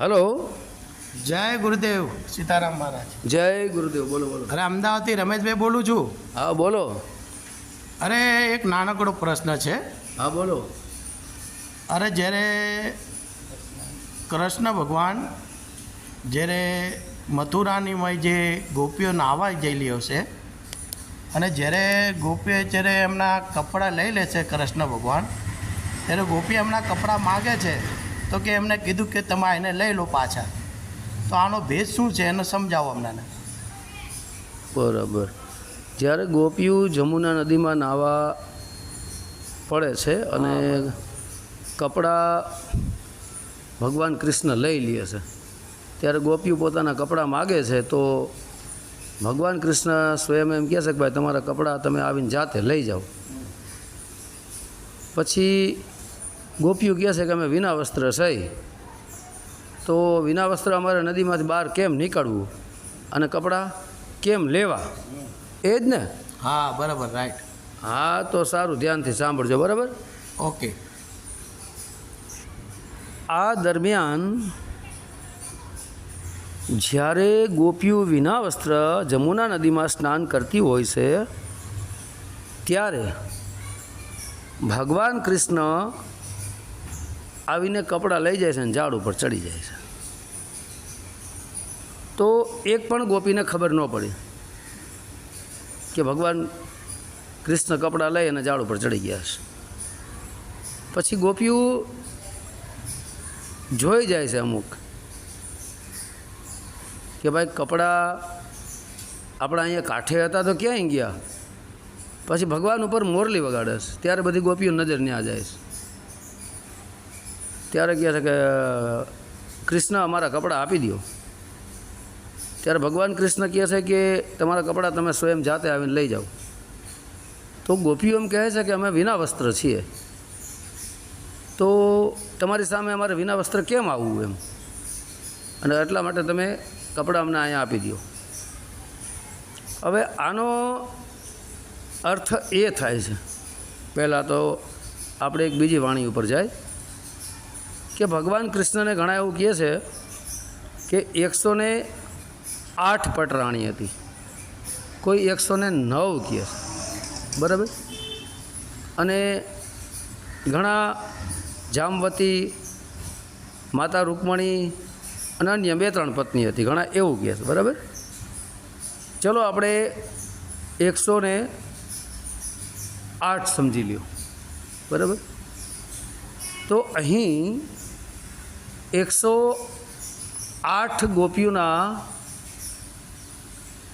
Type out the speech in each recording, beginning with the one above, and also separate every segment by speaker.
Speaker 1: Hello.
Speaker 2: જય ગુરુદેવ સીતારામ મહારાજ.
Speaker 1: જય ગુરુદેવ બોલો બોલો.
Speaker 2: અરે અમદાવાદથી રમેશભાઈ બોલું છું.
Speaker 1: હા બોલો.
Speaker 2: અરે એક નાનકડો પ્રશ્ન છે.
Speaker 1: હા બોલો.
Speaker 2: અરે જ્યારે કૃષ્ણ ભગવાન જ્યારે મથુરાનીમાં જે ગોપીઓ નાહવા ગયેલી હશે અને જ્યારે ગોપીઓ જ્યારે એમના કપડાં લઈ લે છે કૃષ્ણ ભગવાન ત્યારે ગોપી એમના કપડાં માગે છે. તો કે એમને કીધું કે તમે એને લઈ લો પાછા. તો આનો ભેદ શું છે એને સમજાવો અમને
Speaker 1: બરાબર. જ્યારે ગોપીઓ જમુના નદીમાં નાહવા પડે છે અને કપડાં ભગવાન કૃષ્ણ લઈ લે છે, ત્યારે ગોપીઓ પોતાના કપડાં માગે છે, તો ભગવાન કૃષ્ણ સ્વયં એમ કહે છે કે ભાઈ તમારા કપડાં તમે આવીને જાતે લઈ જાઓ. પછી ગોપીઓ કહે છે કે અમે વિના વસ્ત્ર સહી તો વિના વસ્ત્ર અમારે નદીમાંથી બહાર કેમ નીકળવું? અને કપડાં કેમ લેવા? એ જ ને?
Speaker 2: હા બરાબર રાઈટ
Speaker 1: હા તો સારું ધ્યાનથી સાંભળજો બરાબર?
Speaker 2: ઓકે.
Speaker 1: આ દરમિયાન જ્યારે ગોપીઓ વિના વસ્ત્ર જમુના નદીમાં સ્નાન કરતી હોય છે ત્યારે ભગવાન કૃષ્ણ આવીને કપડાં લઈ જાય છે અને ઝાડ ઉપર ચડી જાય છે. તો એક પણ ગોપીને ખબર ન પડી કે ભગવાન કૃષ્ણ કપડાં લઈ અને ઝાડ ઉપર ચડી ગયા છે. પછી ગોપીઓ જોઈ જાય છે અમુક કે ભાઈ કપડાં આપણા અહીંયા કાંઠે હતા તો ક્યાંય ગયા? પછી ભગવાન ઉપર મોરલી વગાડે છે. ત્યારે બધી ગોપીઓ નજર ત્યાં જાય છે. ત્યારે કહે છે કે કૃષ્ણ અમારા કપડાં આપી દો ત્યારે ભગવાન કૃષ્ણ કહે છે કે, તમારા કપડાં તમે સ્વયં જાતે આવીને લઈ જાઓ. તો ગોપીઓ એમ કહે છે કે, અમે વિના વસ્ત્ર છીએ. તો તમારી સામે અમારે વિના વસ્ત્ર કેમ આવવું એમ? અને એટલા માટે તમે કપડાં અમને અહીંયા આપી દો હવે આનો અર્થ એ થાય છે. પહેલાં તો આપણે એક બીજી વાણી ઉપર જાય. કે ભગવાન કૃષ્ણને ઘણા એવું કહે છે કે એકસો ને આઠ પટરાણી હતી. કોઈ એકસો ને નવ કહે છે. બરાબર? અને ઘણા જામવતી, માતા રૂકમણી અને અન્ય બે ત્રણ પત્ની હતી, ઘણા એવું કહે છે. બરાબર? ચલો આપણે એકસો ને આઠ સમજી લ્યો. બરાબર? તો અહીં એકસો આઠ ગોપીઓના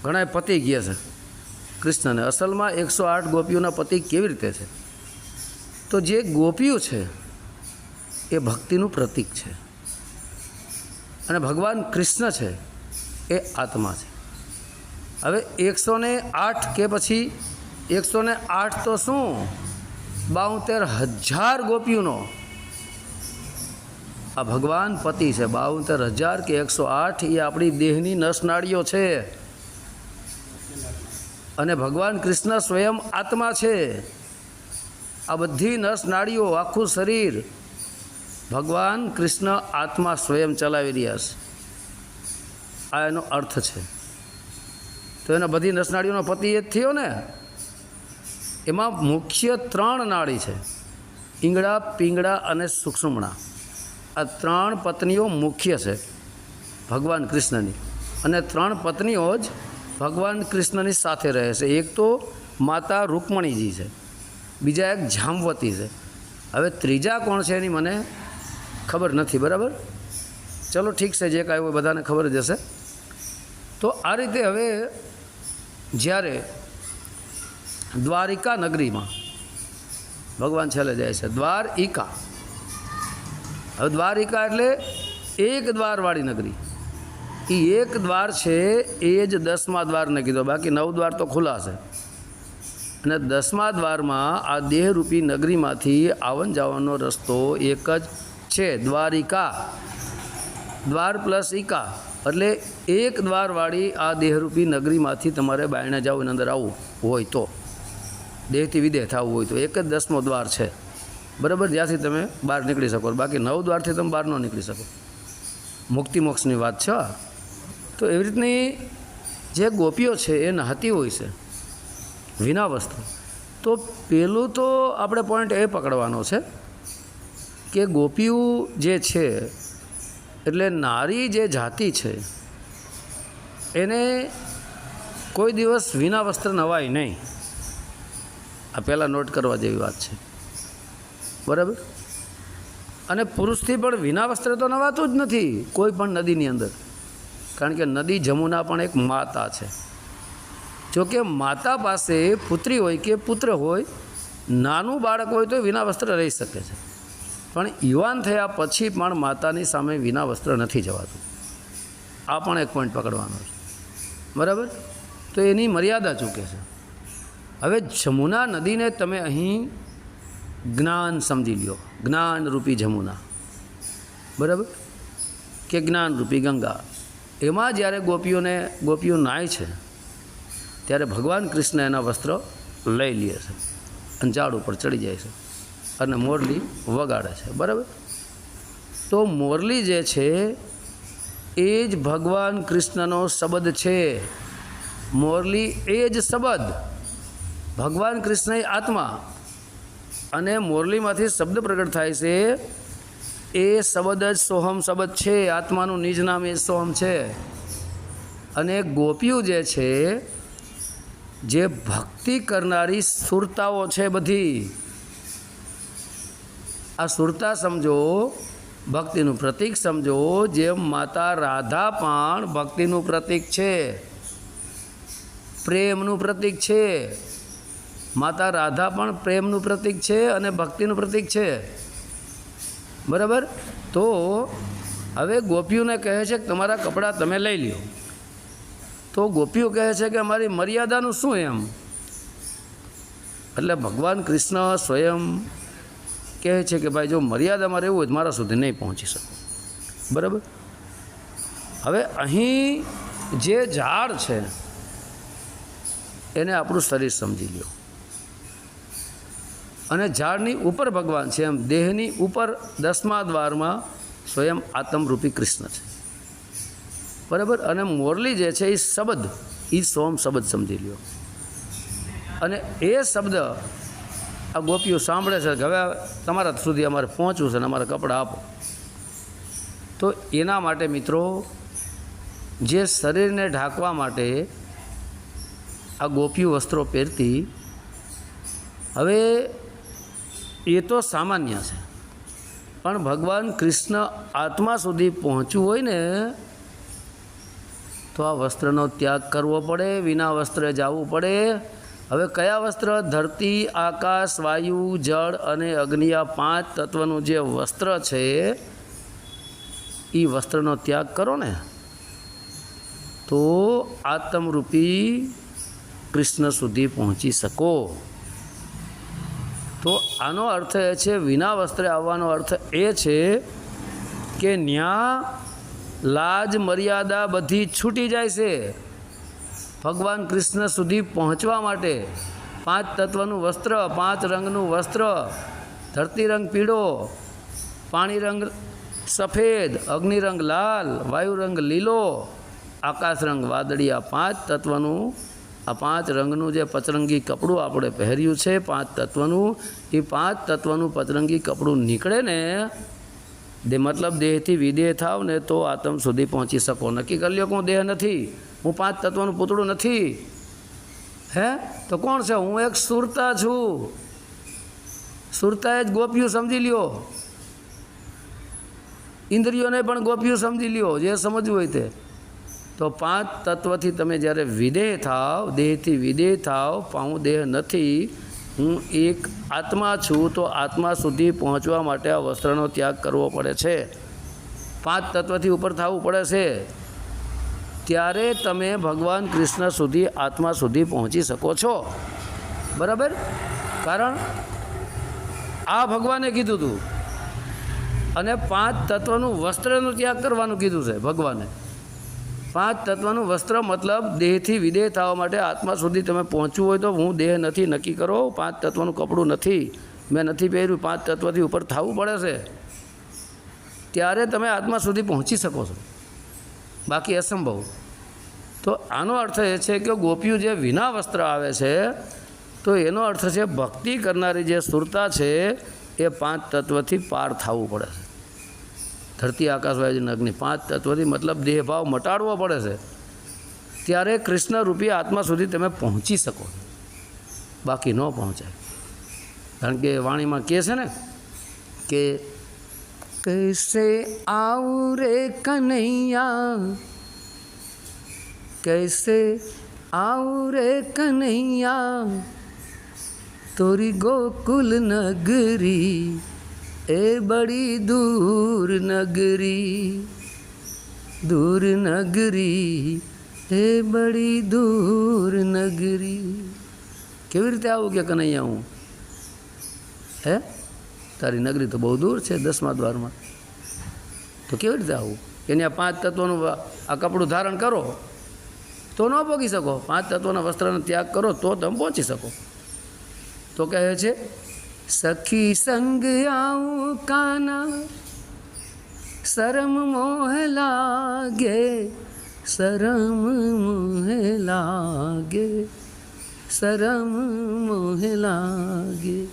Speaker 1: ઘણા પતિ ગયા છે કૃષ્ણને. અસલમાં એકસો આઠ ગોપીઓના પતિ કેવી રીતે છે? તો જે ગોપીઓ છે, એ ભક્તિનું પ્રતીક છે. અને ભગવાન કૃષ્ણ છે, એ આત્મા છે. હવે એકસો ને આઠ કે પછી એકસો ને આઠ તો શું? બાઉતેર હજાર ગોપીઓનો આ ભગવાન પતિ છે. બાવતેર હજાર કે એકસો આઠ એ આપણી દેહની નસનાળીઓ છે. અને ભગવાન કૃષ્ણ સ્વયં આત્મા છે. આ બધી નસ નાડીઓ આખું શરીર ભગવાન કૃષ્ણ આત્મા સ્વયં ચલાવી રહ્યા છે. આ એનો અર્થ છે. તો એના બધી નસનાળીઓનો પતિ એ જ થયો ને? એમાં મુખ્ય ત્રણ નાળી છે. ઈંગડા પીંગળા અને સુક્ષ્મણા. આ ત્રણ પત્નીઓ મુખ્ય છે, ભગવાન કૃષ્ણની. અને ત્રણ પત્નીઓ જ ભગવાન કૃષ્ણની સાથે રહે છે. એક તો માતા રૂકમણીજી છે, બીજા એક જામવતી છે. હવે ત્રીજા કોણ છે એની મને ખબર નથી, બરાબર? ચલો ઠીક છે, જે કાંઈ હોય બધાને ખબર જ હશે. તો આ રીતે હવે જ્યારે દ્વારિકા નગરીમાં, ભગવાન છેલ્લે જાય છે, દ્વારિકા હવે દ્વારિકા એટલે એક દ્વારવાળી નગરી. એ એક દ્વાર છે, એ જ દસમા દ્વારને કીધો. બાકી નવ દ્વાર તો ખુલ્લા છે. અને દસમા દ્વારમાં આ દેહરૂપી નગરીમાંથી આવન જાવાનો રસ્તો એક જ છે, દ્વારિકા. દ્વાર પ્લસ ઈકા. એટલે એક દ્વારવાળી આ દેહરૂપી નગરીમાંથી તમારે બાયણે જાવ એની અંદર આવવું હોય તો. દેહથી વિદેહ થવું હોય તો. એક જ દસમો દ્વાર છે. બરાબર? જ્યાંથી તમે બહાર નીકળી શકો. બાકી નવ દ્વારથી તમે બહાર ન નીકળી શકો. મુક્તિ મોક્ષની વાત છે તો એવી રીતની જે ગોપીઓ છે, એ નહાતી હોય છે, વિના વસ્ત્ર તો પેલું તો આપણે પોઈન્ટ એ પકડવાનો છે કે ગોપીઓ જે છે, એટલે નારી જે જાતિ છે, એને કોઈ દિવસ વિના વસ્ત્ર નવાય નહીં. આ પહેલાં નોટ કરવા જેવી વાત છે. બરાબર? અને પુરુષથી પણ વિના વસ્ત્ર તો નવાતું જ નથી, કોઈ પણ નદીની અંદર. કારણ કે નદી જમુના પણ એક માતા છે. જો કે માતા પાસે પુત્રી હોય કે પુત્ર હોય, નાનું બાળક હોય તો વિના વસ્ત્ર રહી શકે છે. પણ યુવાન થયા પછી પણ માતાની સામે વિના વસ્ત્ર નથી જવાતું. આ પણ એક પોઈન્ટ પકડવાનો છે. બરાબર? તો એની મર્યાદા ચૂકે છે. હવે જમુના નદીને તમે અહીં જ્ઞાન સમજી લ્યો. જ્ઞાનરૂપી જમુના. બરાબર? કે જ્ઞાનરૂપી ગંગા. એમાં જ્યારે ગોપીઓને, ગોપીઓ નાય છે, ત્યારે ભગવાન કૃષ્ણ એના વસ્ત્ર લઈ લે છે અને ઝાડ ઉપર ચડી જાય છે અને મોરલી વગાડે છે. બરાબર? તો મોરલી જે છે, એ જ ભગવાન કૃષ્ણનો શબ્દ છે. મોરલી એ જ શબ્દ. ભગવાન કૃષ્ણ આત્મા અને મોરલીમાંથી શબ્દ પ્રગટ થાય છે. એ શબ્દ જ સોહમ શબ્દ છે. આત્માનું નિજ નામ એ સોહમ છે. અને ગોપીઓ જે છે, જે ભક્તિ કરનારી સુરતાઓ છે બધી. આ સુરતા સમજો, ભક્તિનું પ્રતીક સમજો, જેમ માતા રાધા પણ ભક્તિનું પ્રતીક છે. પ્રેમનું પ્રતીક છે. માતા રાધા પણ પ્રેમનું પ્રતીક છે અને ભક્તિનું પ્રતીક છે. બરાબર? તો હવે ગોપીઓને કહે છે કે તમારા કપડાં તમે લઈ લ્યો. તો ગોપીઓ કહે છે કે અમારી મર્યાદાનું શું એમ? એટલે ભગવાન કૃષ્ણ સ્વયં કહે છે કે ભાઈ જો મર્યાદામાં રહેવું હોય તો મારા સુધી નહીં પહોંચી શકો. બરાબર? હવે અહીં જે ઝાડ છે, એને આપણું શરીર સમજી લ્યો. અને ઝાડની ઉપર ભગવાન છે એમ દેહની ઉપર દસમા દ્વારમાં સ્વયં આત્મરૂપી કૃષ્ણ છે. બરાબર? અને મોરલી જે છે એ શબ્દ, એ સોમ શબ્દ સમજી લ્યો. અને એ શબ્દ આ ગોપીઓ સાંભળે છે, કે હવે તમારા સુધી અમારે પહોંચવું છે ને અમારા કપડાં આપો. તો એના માટે મિત્રો, જે શરીરને ઢાંકવા માટે આ ગોપીઓ વસ્ત્રો પહેરતી, હવે એ તો સામાન્ય છે. પણ ભગવાન કૃષ્ણ આત્મા સુધી પહોંચવું હોય ને, તો આ વસ્ત્રનો ત્યાગ કરવો પડે, વિના વસ્ત્રે જવું પડે. હવે કયા વસ્ત્ર? ધરતી, આકાશ, વાયુ, જળ અને અગ્નિ આ પાંચ તત્વનું જે વસ્ત્ર છે, એ વસ્ત્રનો ત્યાગ કરો ને. તો આત્મરૂપી કૃષ્ણ સુધી પહોંચી શકો. તો આનો અર્થ એ છે, વિના વસ્ત્રે આવવાનો અર્થ એ છે કે ન્યા લાજ મર્યાદા બધી છૂટી જાય છે. ભગવાન કૃષ્ણ સુધી પહોંચવા માટે પાંચ તત્વનું વસ્ત્ર, પાંચ રંગનું વસ્ત્ર, ધરતી રંગ પીળો, પાણી રંગ સફેદ, અગ્નિ રંગ લાલ, વાયુ રંગ લીલો, આકાશ રંગ વાદળી આ પાંચ તત્વનું આ પાંચ રંગનું જે પતરંગી કપડું આપણે પહેર્યું છે, પાંચ તત્વનું, એ પાંચ તત્વનું પતરંગી કપડું નીકળે ને, દે મતલબ દેહથી વિદેહ થાવ ને તો આતમ સુધી પહોંચી શકો. નક્કી કરી લ્યો કે હું દેહ નથી? હું પાંચ તત્વનું પૂતળું નથી? હે? તો કોણ છે? હું એક સુરતા છું. સુરતાએ જ ગોપ્યું સમજી લ્યો. ઇન્દ્રિયોને પણ ગોપ્યું સમજી લ્યો, જે સમજવું હોય તે. તો પાંચ તત્વથી તમે જ્યારે વિદેહ થાવ, દેહથી વિદેહ થાવ હું દેહ નથી, હું એક આત્મા છું, તો આત્મા સુધી પહોંચવા માટે આ વસ્ત્રનો ત્યાગ કરવો પડે છે. પાંચ તત્વથી ઉપર થવું પડે છે. ત્યારે તમે ભગવાન કૃષ્ણ સુધી, આત્મા સુધી પહોંચી શકો છો. બરાબર? કારણ આ ભગવાને કીધું હતું અને પાંચ તત્વનું વસ્ત્રનું ત્યાગ કરવાનું કીધું છે ભગવાને. પાંચ તત્વનું વસ્ત્ર મતલબ દેહથી વિદેહ થવા માટે આત્મા સુધી તમે પહોંચવું હોય તો હું દેહ નથી, નક્કી કરો. પાંચ તત્વનું કપડું નથી. મેં નથી પહેર્યું, પાંચ તત્વથી ઉપર થવું પડે છે. ત્યારે તમે આત્મા સુધી પહોંચી શકો છો. બાકી અસંભવ. તો આનો અર્થ એ છે કે ગોપીઓ જે વિના વસ્ત્ર આવે છે, તો એનો અર્થ છે ભક્તિ કરનારી જે સુરતા છે, એ પાંચ તત્વથી પાર થવું પડે છે. ધરતી આકાશ વાયુજીન અગ્નિ પાંચ તત્વથી મતલબ દેહભાવ મટાડવો પડે છે, ત્યારે કૃષ્ણ રૂપી આત્મા સુધી તમે પહોંચી શકો. બાકી ન પહોંચાય. કારણ કે વાણીમાં કહે છે ને કે કૈસે આવું રે કનૈયા, કૈસે આવું રે કનૈયા, તોરી ગોકુલ નગરી એ બડી દૂર નગરી દૂર નગરી, એ બડી દૂર નગરી. કેવી રીતે આવું કે કનૈયા હું? હે? તારી નગરી તો બહુ દૂર છે, દસમા દ્વારમાં. તો કેવી રીતે આવું? એની આ પાંચ તત્વોનું આ કપડું ધારણ કરો, તો ન પહોંચી શકો. પાંચ તત્વોના વસ્ત્રનો ત્યાગ કરો, તો તમે પહોંચી શકો. તો કહે છે સખી સંગ આવું કાના શરમ મોહ લાગે શરમ મોહ લાગે શરમ મોહ લાગે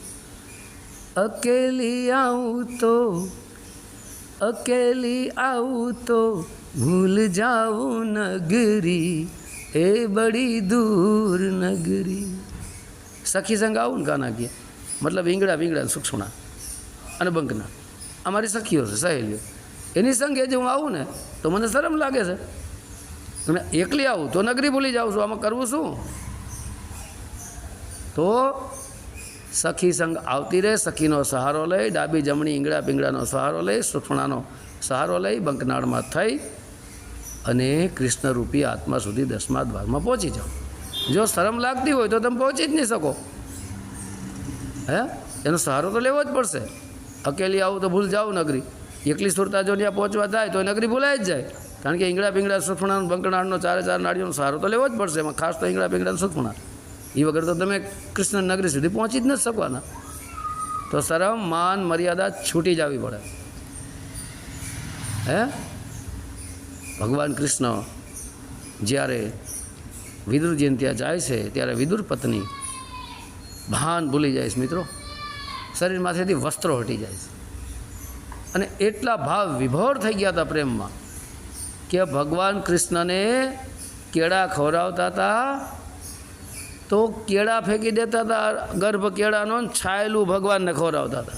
Speaker 1: અકેલી આવું તો અકેલી આવું તો ભૂલ જાઉં નગરી એ બડી દૂર નગરી સખી સંગ આવું ને કાના કે મતલબ ઈંગડા વીંગડા સુક્ષુણા અને બંકના. અમારી સખીઓ છે, સહેલીઓ. એની સંઘે જે હું આવું ને તો મને શરમ લાગે છે. અને એકલી આવું તો નગરી ભૂલી જાઉં છું, આમાં કરવું શું? તો સખી સંઘ આવતી રહે, સખીનો સહારો લઈ, ડાબી જમણી ઈંગડા પીંગડાનો સહારો લઈ સુખણાનો સહારો લઈ, બંકનાળમાં થઈ અને કૃષ્ણરૂપી આત્મા સુધી દસમા દ્વારમાં પહોંચી જાઓ. જો શરમ લાગતી હોય તો તમે પહોંચી જ નહીં શકો. હે? એનો સહારો તો લેવો જ પડશે. અકેલી આવું તો ભૂલ જાઓ નગરી. એકલી સુરતા જો ત્યાં પહોંચવા જાય તો નગરી ભૂલાઈ જ જાય. કારણ કે ઈંગડા પીંગડા સુખણા બંકનાળનો ચારે ચાર નાળીઓનો સહારો તો લેવો જ પડશે. એમાં ખાસ તો ઈંગડા પીંગડા સુફણા એ વગર તો તમે કૃષ્ણ નગરી સુધી પહોંચી જ નથી શકવાના. તો શરમ, માન, મર્યાદા છૂટી જવી પડે. હે? ભગવાન કૃષ્ણ જ્યારે વિદુર ત્યાં જાય છે, ત્યારે વિદુર પત્ની ભાન ભૂલી જાય મિત્રો. શરીરમાંથી વસ્ત્રો હટી જાય છે. અને એટલા ભાવ વિભોર થઈ ગયા હતા પ્રેમમાં કે ભગવાન કૃષ્ણને કેળા ખવડાવતા હતા તો કેળા ફેંકી દેતા હતા, ગર્ભ કેળાનો છાયેલું ભગવાનને ખવડાવતા હતા.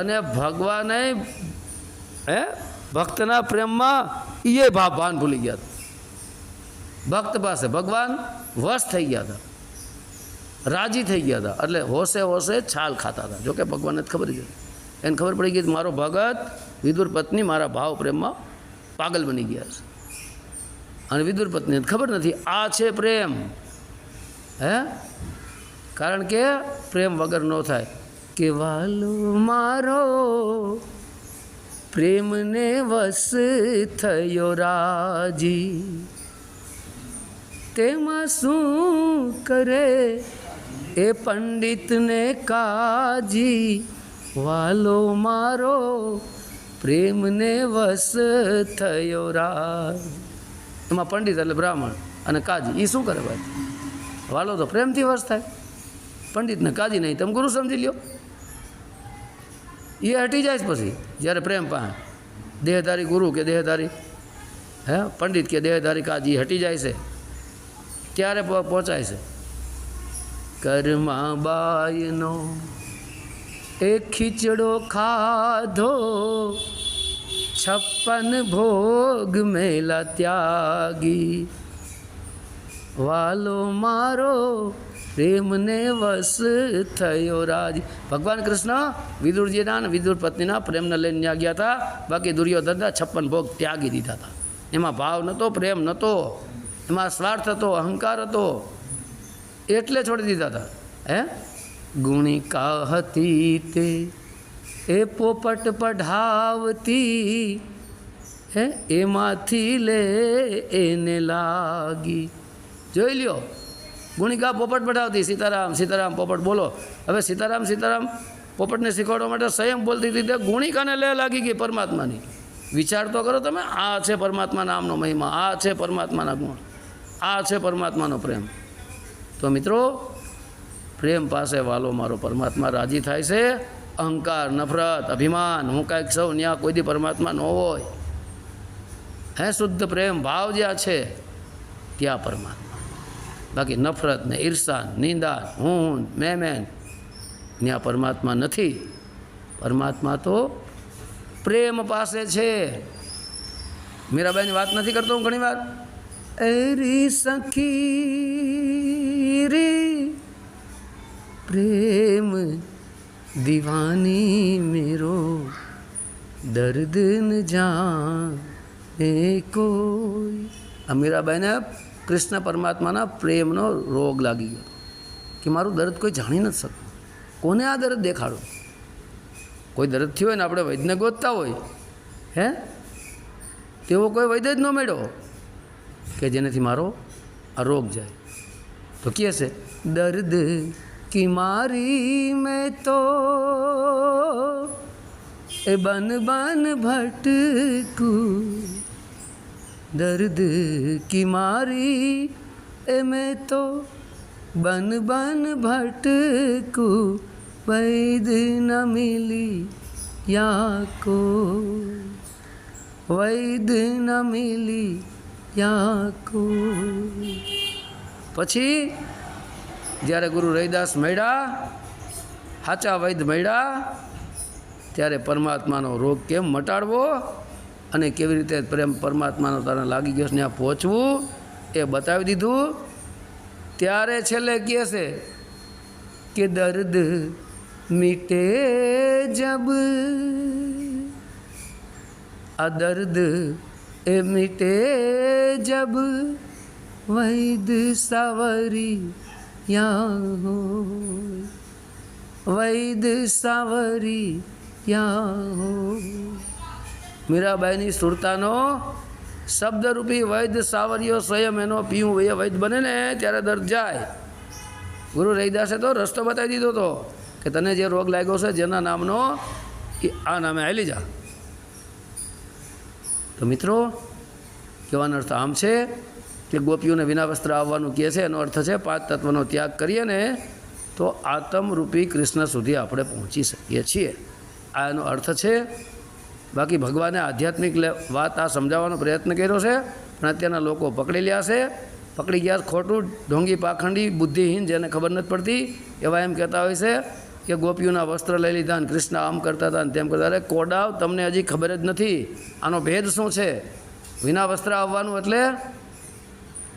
Speaker 1: અને ભગવાને, હે, ભક્તના પ્રેમમાં એ ભાવ ભાન ભૂલી ગયા હતા. ભક્ત પાસે ભગવાન વશ થઈ ગયા હતા. રાજી થઈ ગયા હતા. એટલે હોશે હોશે છાલ ખાતા હતા. જોકે ભગવાનને જ ખબર જ એને ખબર પડી ગઈ મારો ભગત વિદુર પત્ની મારા ભાવ પ્રેમમાં પાગલ બની ગયા છે. અને વિદુર પત્નીને ખબર નથી, આ છે પ્રેમ? હે? કારણ કે પ્રેમ વગર ન થાય. કે વાલો મારો પ્રેમને વસ થયો રાજી. તેમાં શું કરે એ પંડિતને કાજી, વાલો મારો, પ્રેમને વસ થયો રાજ. એમાં પંડિત એટલે બ્રાહ્મણ અને કાજી એ શું કરે ભાઈ? વાલો તો પ્રેમથી વસ થાય. પંડિતને કાજી નહીં, તમે ગુરુ સમજી લ્યો. એ હટી જાય પછી, જ્યારે પ્રેમ પાસે દેહધારી ગુરુ કે દેહધારી? હે, પંડિત કે દેહધારી કાજી હટી જાય છે. ત્યારે પહોંચાય છે? કર્મા બાયનો એ ખીચડો ખાધો, છપ્પન ભોગ મેલા ત્યાગી. વાલો મારો પ્રેમને વસ થયો રાજ. ભગવાન કૃષ્ણ વિદુરજીના અને વિદુર પત્નીના પ્રેમને લઈને ત્યાં ગયા હતા. બાકી દુર્યોધનના છપ્પન ભોગ ત્યાગી દીધા હતા. એમાં ભાવ નહોતો પ્રેમ નહોતો એમાં સ્વાર્થ હતો, અહંકાર હતો. એટલે છોડી દીધા હતા હે? ગુણિકા હતી તે, એ પોપટ પઢાવતી, હે? એમાંથી લે એને લાગી. જોઈ લ્યો ગુણિકા પોપટ પઢાવતી? સીતારામ સીતારામ પોપટ, બોલો. હવે સીતારામ સીતારામ પોપટને શીખવાડવા માટે સંયમ બોલતી હતી તે ગુણિકાને લે લાગી ગઈ પરમાત્માની? વિચાર તો કરો તમે, આ છે પરમાત્મા નામનો મહિમા, આ છે પરમાત્માના ગુણ, આ છે પરમાત્માનો પ્રેમ. તો મિત્રો, પ્રેમ પાસે વાલો મારો પરમાત્મા રાજી થાય છે. અહંકાર, નફરત, અભિમાન, હું કાંઈક સૌ ન્યા કોઈ દી પરમાત્મા ન હોય. હે શુદ્ધ પ્રેમ, ભાવ જ્યાં છે, ત્યાં પરમાત્મા. બાકી નફરત ને ઈર્ષા, નિંદા હું હું મેં મેન ત્યાં પરમાત્મા નથી. પરમાત્મા તો પ્રેમ પાસે છે. મીરાબાઈની વાત નથી કરતો હું ઘણીવાર? એરી સખી રે પ્રેમ દીવાની મેરો દર્દ ન જાણે કોઈ આ મીરાબાઈને કૃષ્ણ પરમાત્માના પ્રેમનો રોગ લાગી ગયો કે મારું દર્દ કોઈ જાણી નથી શકતું કોને આ દર્દ દેખાડો કોઈ દર્દ થયો હોય ને આપણે વૈદ્યને ગોતતા હોય હે તેવો કોઈ વૈદ્ય જ ન મળ્યો કે જેનાથી મારો આ રોગ જાય. તો કહે છે દર્દ કી મારી મેં તો એ બન બન ભટકું દર્દ કી મારી એ મેં તો બન બન ભટકું વૈદ ન મિલી યા કો વૈદ ન મિલી યા કો પછી જ્યારે ગુરુ રવિદાસ મળ્યા, સાચા વૈદ મળ્યા, ત્યારે પરમાત્માનો રોગ કેમ મટાડવો અને કેવી રીતે પ્રેમ પરમાત્માનો તારે લાગી ગયો છે ત્યાં પહોંચવું, એ બતાવી દીધું. ત્યારે છેલ્લે કહે છે કે દર્દ મીટે જબ. આ દર્દ એ મીટે જબ. વૈદ સાવરી યાં હોય વૈદ સાવરી યાં હોય મીરાબાઈની સુરતાનો શબ્દરૂપી વૈદ સાવરીઓ સ્વયં એનો પીવું એ વૈદ બને ને ત્યારે દર્દ જાય. ગુરુ રહીદાસે તો રસ્તો બતાવી દીધો હતો કે તને જે રોગ લાગ્યો છે જેના નામનો એ આ નામે આવી જા. તો મિત્રો, કહેવાનો અર્થ આમ છે કે ગોપીઓને વિના વસ્ત્ર આવવાનું કહે છે, એનો અર્થ છે પાંચ તત્વનો ત્યાગ કરીએ ને તો આતમરૂપી કૃષ્ણ સુધી આપણે પહોંચી શકીએ છીએ. આ એનો અર્થ છે. બાકી ભગવાને આધ્યાત્મિક વાત આ સમજાવવાનો પ્રયત્ન કર્યો છે, પણ અત્યારના લોકો પકડી લ્યા છે. પકડી ગયા ખોટું, ઢોંગી પાખંડી, બુદ્ધિહીન જેને ખબર નથી પડતી. એવા એમ કહેતા હોય છે કે ગોપીઓના વસ્ત્ર લઈ લીધા ને કૃષ્ણ આમ કરતા હતા ને તેમ કરતા અરે કોડાવ તમને હજી ખબર જ નથી. આનો ભેદ શું છે? વિના વસ્ત્ર આવવાનું એટલે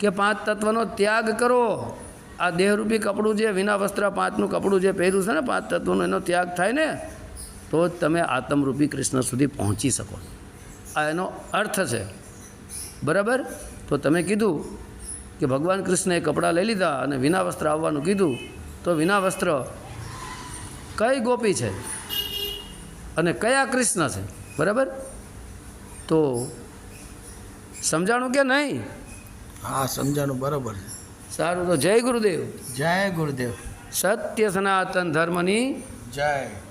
Speaker 1: કે પાંચ તત્વનો ત્યાગ કરો. આ દેહરૂપી કપડું જે, વિના વસ્ત્ર પાંચનું કપડું જે પહેર્યું છે ને, પાંચ તત્વનું એનો ત્યાગ થાય ને, તો જ તમે આત્મરૂપી કૃષ્ણ સુધી પહોંચી શકો. આ એનો અર્થ છે. બરાબર? તો તમે કીધું કે ભગવાન કૃષ્ણએ કપડાં લઈ લીધા અને વિના વસ્ત્ર આવવાનું કીધું, તો વિના વસ્ત્ર કઈ ગોપી છે? અને કયા કૃષ્ણ છે? બરાબર? તો સમજાણું કે નહીં?
Speaker 2: હા સમજાણું બરાબર છે.
Speaker 1: સારું તો જય ગુરુદેવ.
Speaker 2: જય ગુરુદેવ.
Speaker 1: સત્ય સનાતન ધર્મની
Speaker 2: જય.